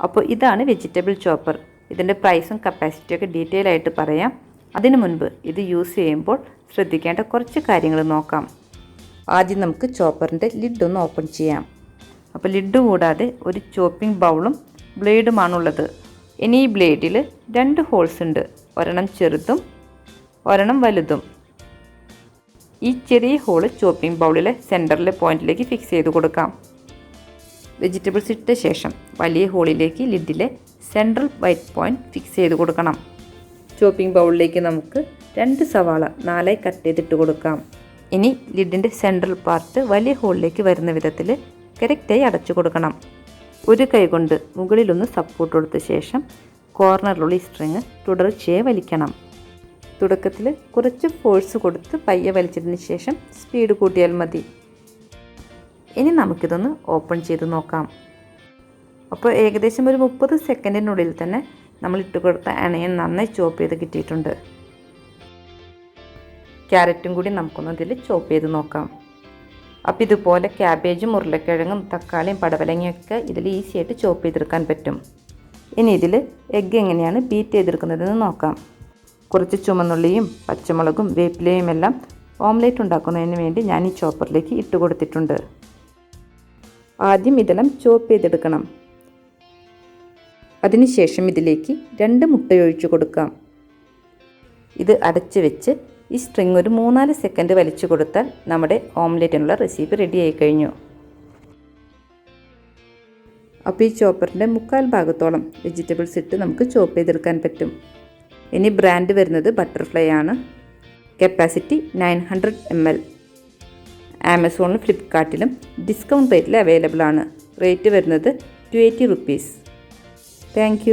അപ്പോൾ ഇതാണ് vegetable chopper ഇതിന്റെ പ്രൈസും കപ്പാസിറ്റിയൊക്കെ ഡീറ്റെയിൽ ആയിട്ട് പറയാം. അതിനു മുൻപ് ഇത് യൂസ് ചെയ്യുമ്പോൾ ശ്രദ്ധിക്കേണ്ട കുറച്ച് കാര്യങ്ങൾ നോക്കാം. ആദ്യം നമുക്ക് ചോപ്പറിന്റെ ലിഡ് ഒന്ന് ഓപ്പൺ ചെയ്യാം. അപ്പോൾ ലിഡ് കൂടാതെ ഒരു ചോപ്പിംഗ് ബൗളും ബ്ലേഡുമാണുള്ളത് ഇനി ഈ ബ്ലേഡിൽ രണ്ട് ഹോൾസ് ഉണ്ട്. ഒരെണ്ണം ചെറുതും ഒരെണ്ണം വലുതും. ഈ ചെറിയ ഹോൾ ചോപ്പിംഗ് ബൗളിലെ സെന്ററിലെ പോയിന്റിലേക്ക് ഫിക്സ് ചെയ്ത് കൊടുക്കാം. വെജിറ്റബിൾസ് ഇട്ട ശേഷം വലിയ ഹോളിലേക്ക് ലിഡിലെ സെൻട്രൽ വൈറ്റ് പോയിന്റ് ഫിക്സ് ചെയ്ത് കൊടുക്കണം. ചോപ്പിംഗ് ബൗളിലേക്ക് നമുക്ക് രണ്ട് സവാള നാലായി കട്ട് ചെയ്തിട്ട് കൊടുക്കാം. ഇനി ലിഡിന്റെ സെൻട്രൽ പാർട്ട് വലിയ ഹോളിലേക്ക് വരുന്ന വിധത്തിൽ കറക്റ്റായി അടച്ചു കൊടുക്കണം. ഒരു കൈ കൊണ്ട് മുകളിലൊന്ന് സപ്പോർട്ട് കൊടുത്ത ശേഷം കോർണറിലുള്ള ഈ സ്ട്രിങ് തുടർച്ചയായി വലിക്കണം. തുടക്കത്തിൽ കുറച്ച് ഫോഴ്സ് കൊടുത്ത് പയ്യെ വലിച്ചതിന് ശേഷം സ്പീഡ് കൂട്ടിയാൽ മതി. ഇനി നമുക്കിതൊന്ന് ഓപ്പൺ ചെയ്ത് നോക്കാം. അപ്പോൾ ഏകദേശം ഒരു മുപ്പത് സെക്കൻഡിനുള്ളിൽ തന്നെ നമ്മൾ ഇട്ട് കൊടുത്ത അണയൻ നന്നായി ചോപ്പ് ചെയ്ത് കിട്ടിയിട്ടുണ്ട്. ക്യാരറ്റും കൂടി നമുക്കൊന്ന് ഇതിൽ ചോപ്പ് ചെയ്ത് നോക്കാം. അപ്പോൾ ഇതുപോലെ ക്യാബേജും ഉരുളക്കിഴങ്ങും തക്കാളിയും പടവലങ്ങയൊക്കെ ഇതിൽ ഈസി ആയിട്ട് ചോപ്പ് ചെയ്തെടുക്കാൻ പറ്റും. ഇനി ഇതിൽ എഗ്ഗ് എങ്ങനെയാണ് ബീറ്റ് ചെയ്തെടുക്കുന്നതെന്ന് നോക്കാം. കുറച്ച് ചുമന്നുള്ളിയും പച്ചമുളകും വേപ്പിലയും എല്ലാം ഓംലേറ്റ് ഉണ്ടാക്കുന്നതിന് വേണ്ടി ഞാൻ ഈ ചോപ്പറിലേക്ക് ഇട്ട് കൊടുത്തിട്ടുണ്ട്. ആദ്യം ഇതെല്ലാം ചോപ്പ് ചെയ്തെടുക്കണം. അതിനുശേഷം ഇതിലേക്ക് രണ്ട് മുട്ടയൊഴിച്ചു കൊടുക്കാം. ഇത് അടച്ചു വെച്ച് ഈ സ്ട്രിങ് ഒരു മൂന്നാൽ സെക്കൻഡ് വലിച്ചു കൊടുത്താൽ നമ്മുടെ ഓംലെറ്റിനുള്ള റെസിപ്പി റെഡി ആയി കഴിഞ്ഞു. അപ്പോൾ ഈ ചോപ്പറിന്റെ മുക്കാൽ ഭാഗത്തോളം വെജിറ്റബിൾസ് ഇട്ട് നമുക്ക് ചോപ്പ് ചെയ്തെടുക്കാൻ പറ്റും. ഇനി ബ്രാൻഡ് വരുന്നത് ബട്ടർഫ്ലൈ ആണ്. Capacity nine hundred M L ആമസോണിലും ഫ്ലിപ്കാർട്ടിലും ഡിസ്കൗണ്ട് റേറ്റിൽ അവൈലബിൾ ആണ്. റേറ്റ് വരുന്നത് ടു എയ്റ്റി റുപ്പീസ് താങ്ക്